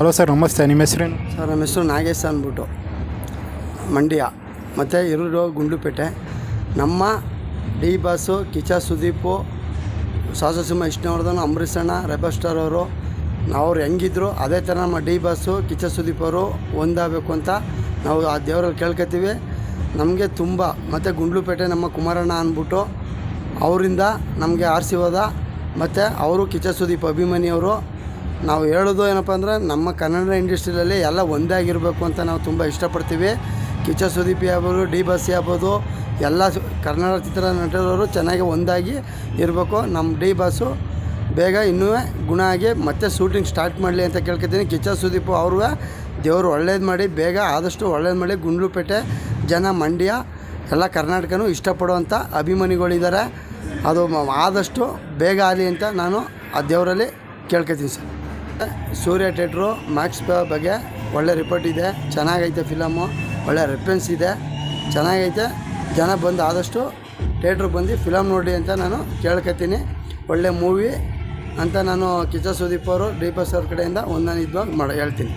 Hello sir, ನಮಸ್ತೆ. ನಿಮ್ಮ ಹೆಸರೇನು ಸರ್, ನಮ್ಮ ಹೆಸರು ನಾಗೇಶ್ ಅಂದ್ಬಿಟ್ಟು. ಮಂಡ್ಯ. ಮತ್ತು ಇರೂರು ಗುಂಡ್ಲುಪೇಟೆ. ನಮ್ಮ ಡಿ ಬಾಸು ಕಿಚ ಸುದೀಪು ಸಾಸಸಿಂಹ ವಿಷ್ಣುವರ್ಧನ್ ಅಣ್ಣ ರೆಬಲ್ ಸ್ಟಾರ್ ಅವರು ಅವ್ರು ಹೆಂಗಿದ್ರು, ಅದೇ ಥರ ನಮ್ಮ ಡಿ ಬಾಸು ಕಿಚ ಸುದೀಪ್ ಅವರು ಒಂದಾಗಬೇಕು ಅಂತ ನಾವು ಆ ದೇವರಲ್ಲಿ ಕೇಳ್ಕೊತೀವಿ. ನಮಗೆ ತುಂಬ, ಮತ್ತು ಗುಂಡ್ಲುಪೇಟೆ ನಮ್ಮ ಕುಮಾರಣ್ಣ ಅಂದ್ಬಿಟ್ಟು, ಅವರಿಂದ ನಮಗೆ ಆರಿಸಿವಾದ ಮತ್ತು ಅವರು ಕಿಚ ಸುದೀಪ್ ಅಭಿಮಾನಿಯವರು ನಾವು ಹೇಳೋದು ಏನಪ್ಪ ಅಂದರೆ ನಮ್ಮ ಕನ್ನಡ ಇಂಡಸ್ಟ್ರಿಯಲ್ಲಿ ಎಲ್ಲ ಒಂದೇ ಆಗಿರಬೇಕು ಅಂತ ನಾವು ತುಂಬ ಇಷ್ಟಪಡ್ತೀವಿ. ಕಿಚ್ಚ ಸುದೀಪಿ ಆಗ್ಬೋದು, ಡಿ ಬಸ್ಸಿ ಆಗ್ಬೋದು, ಎಲ್ಲ ಕನ್ನಡ ಚಿತ್ರ ನಟರವರು ಚೆನ್ನಾಗಿ ಒಂದಾಗಿ ಇರಬೇಕು. ನಮ್ಮ ಡಿ ಬಾಸು ಬೇಗ ಇನ್ನೂ ಗುಣ ಆಗಿ ಮತ್ತೆ ಶೂಟಿಂಗ್ ಸ್ಟಾರ್ಟ್ ಮಾಡಲಿ ಅಂತ ಕೇಳ್ಕೊತೀನಿ. ಕಿಚ್ಚ ಸುದೀಪು ಅವ್ರೂ ದೇವರು ಒಳ್ಳೇದು ಮಾಡಿ, ಬೇಗ ಆದಷ್ಟು ಒಳ್ಳೇದು ಮಾಡಿ ಗುಂಡ್ಲುಪೇಟೆ, ಜನ, ಮಂಡ್ಯ, ಎಲ್ಲ ಕರ್ನಾಟಕನೂ ಇಷ್ಟಪಡುವಂಥ ಅಭಿಮಾನಿಗಳಿದ್ದಾರೆ. ಅದು ಆದಷ್ಟು ಬೇಗ ಆಗಲಿ ಅಂತ ನಾನು ಆ ದೇವರಲ್ಲಿ ಕೇಳ್ಕೊತೀನಿ ಸರ್. ಸೂರ್ಯ ಥಿಯೇಟ್ರು ಮ್ಯಾಕ್ಸ್ ಬಗ್ಗೆ ಒಳ್ಳೆ ರಿಪೋರ್ಟ್ ಇದೆ. ಚೆನ್ನಾಗೈತೆ ಫಿಲಮು ಒಳ್ಳೆ ರೆಫರೆನ್ಸ್ ಇದೆ. ಚೆನ್ನಾಗೈತೆ. ಜನ ಬಂದು ಆದಷ್ಟು ಥಿಯೇಟ್ರಿಗೆ ಬಂದು ಫಿಲಮ್ ನೋಡಿ ಅಂತ ನಾನು ಕೇಳ್ಕೊತೀನಿ. ಒಳ್ಳೆ ಮೂವಿ ಅಂತ ನಾನು ಕಿಚ್ಚ ಸುದೀಪ್ ಅವರು ಡಿ ಸರ್ ಕಡೆಯಿಂದ ಒಂದು ನಾನು ಇದು ಮಾಡಿ ಹೇಳ್ತೀನಿ.